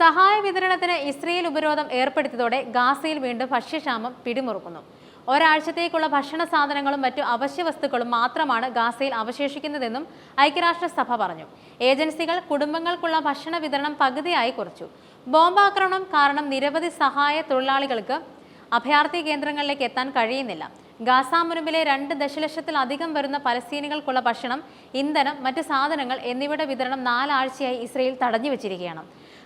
സഹായ വിതരണത്തിന് ഇസ്രയേൽ ഉപരോധം ഏർപ്പെടുത്തിയതോടെ ഗാസയിൽ വീണ്ടും ഭക്ഷ്യക്ഷാമം പിടിമുറുക്കുന്നു. ഒരാഴ്ചത്തേക്കുള്ള ഭക്ഷണ സാധനങ്ങളും മറ്റു അവശ്യ വസ്തുക്കളും മാത്രമാണ് ഗാസയിൽ അവശേഷിക്കുന്നതെന്നും ഐക്യരാഷ്ട്രസഭ പറഞ്ഞു. ഏജൻസികൾ കുടുംബങ്ങൾക്കുള്ള ഭക്ഷണ വിതരണം പകുതിയായി കുറച്ചു. ബോംബാക്രമണം കാരണം നിരവധി സഹായ തൊഴിലാളികൾക്ക് അഭയാർത്ഥി കേന്ദ്രങ്ങളിലേക്ക് എത്താൻ കഴിയുന്നില്ല. ഗാസ രണ്ട് ദശലക്ഷത്തിലധികം വരുന്ന പലസ്തീനികൾക്കുള്ള ഭക്ഷണം ഇന്ധനം മറ്റ് സാധനങ്ങൾ എന്നിവയുടെ വിതരണം നാലാഴ്ചയായി ഇസ്രയേൽ തടഞ്ഞു വെച്ചിരിക്കുകയാണ്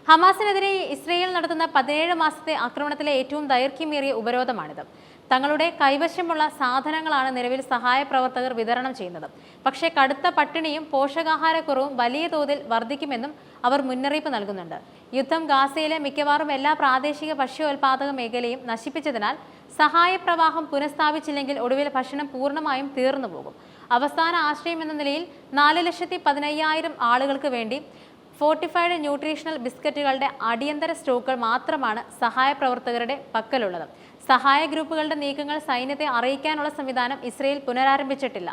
ഹമാസിനെതിരെ ഇസ്രയേൽ നടത്തുന്ന പതിനേഴ് മാസത്തെ ആക്രമണത്തിലെ ഏറ്റവും ദൈർഘ്യമേറിയ ഉപരോധമാണിത്. തങ്ങളുടെ കൈവശമുള്ള സാധനങ്ങളാണ് നിലവിൽ സഹായ പ്രവർത്തകർ വിതരണം ചെയ്യുന്നത്. പക്ഷേ കടുത്ത പട്ടിണിയും പോഷകാഹാരക്കുറവും വലിയ തോതിൽ വർദ്ധിക്കുമെന്നും അവർ മുന്നറിയിപ്പ് നൽകുന്നുണ്ട്. യുദ്ധം ഗാസയിലെ മിക്കവാറും എല്ലാ പ്രാദേശിക ഭക്ഷ്യോൽപാദക മേഖലയും നശിപ്പിച്ചതിനാൽ സഹായപ്രവാഹം പുനഃസ്ഥാപിച്ചില്ലെങ്കിൽ ഒടുവിൽ ഭക്ഷണം പൂർണമായും തീർന്നു പോകും. അവസാന ആശ്രയം എന്ന നിലയിൽ നാല് ലക്ഷത്തി പതിനയ്യായിരം ആളുകൾക്ക് വേണ്ടി ഫോർട്ടിഫൈഡ് ന്യൂട്രീഷണൽ ബിസ്ക്കറ്റുകളുടെ അടിയന്തര സ്റ്റോക്കുകൾ മാത്രമാണ് സഹായ പ്രവർത്തകരുടെ പക്കലുള്ളത്. സഹായ ഗ്രൂപ്പുകളുടെ നീക്കങ്ങൾ സൈന്യത്തെ അറിയിക്കാനുള്ള സംവിധാനം ഇസ്രയേൽ പുനരാരംഭിച്ചിട്ടില്ല.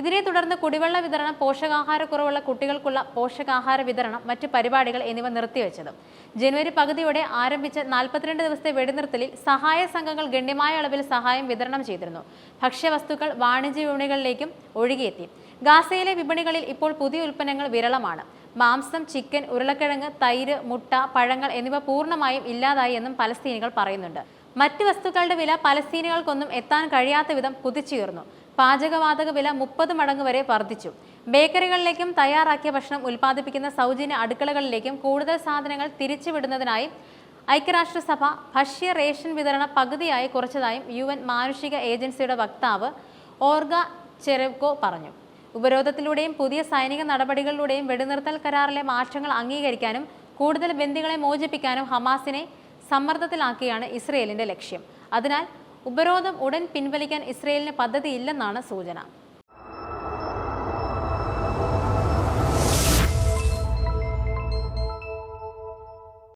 ഇതിനെ തുടർന്ന് കുടിവെള്ള വിതരണം പോഷകാഹാരക്കുറവുള്ള കുട്ടികൾക്കുള്ള പോഷകാഹാര വിതരണം മറ്റ് പരിപാടികൾ എന്നിവ നിർത്തിവെച്ചത്. ജനുവരി പകുതിയോടെ ആരംഭിച്ച നാൽപ്പത്തിരണ്ട് ദിവസത്തെ വെടിനിർത്തലിൽ സഹായ സംഘങ്ങൾ ഗണ്യമായ അളവിൽ സഹായം വിതരണം ചെയ്തിരുന്നു. ഭക്ഷ്യവസ്തുക്കൾ വാണിജ്യ വിപണികളിലേക്കും ഒഴുകിയെത്തി. ഗാസയിലെ വിപണികളിൽ ഇപ്പോൾ പുതിയ ഉൽപ്പന്നങ്ങൾ വിരളമാണ്. മാംസം ചിക്കൻ ഉരുളക്കിഴങ്ങ് തൈര് മുട്ട പഴങ്ങൾ എന്നിവ പൂർണമായും ഇല്ലാതായി എന്നും പലസ്തീനികൾ പറയുന്നുണ്ട്. മറ്റ് വസ്തുക്കളുടെ വില പലസ്തീനികൾക്കൊന്നും എത്താൻ കഴിയാത്ത വിധം കുതിച്ചുയർന്നു. പാചകവാതക വില മുപ്പത് മടങ്ങ് വരെ വർദ്ധിച്ചു. ബേക്കറികളിലേക്കും തയ്യാറാക്കിയ ഭക്ഷണം ഉൽപ്പാദിപ്പിക്കുന്ന സൗജന്യ അടുക്കളകളിലേക്കും കൂടുതൽ സാധനങ്ങൾ തിരിച്ചുവിടുന്നതിനായി ഐക്യരാഷ്ട്രസഭ ഭക്ഷ്യ റേഷൻ വിതരണ പകുതിയായി കുറച്ചതായും യു എൻ മാനുഷിക ഏജൻസിയുടെ വക്താവ് ഓർഗ ചെറെവ്കോ പറഞ്ഞു. ഉപരോധത്തിലൂടെയും പുതിയ സൈനിക നടപടികളിലൂടെയും വെടിനിർത്തൽ കരാറിലെ മാറ്റങ്ങൾ അംഗീകരിക്കാനും കൂടുതൽ ബന്ദികളെ മോചിപ്പിക്കാനും ഹമാസിനെ സമ്മർദ്ദത്തിലാക്കിയാണ് ഇസ്രയേലിന്റെ ലക്ഷ്യം. അതിനാൽ ഉപരോധം ഉടൻ പിൻവലിക്കാൻ ഇസ്രയേലിന് പദ്ധതിയില്ലെന്നാണ് സൂചന.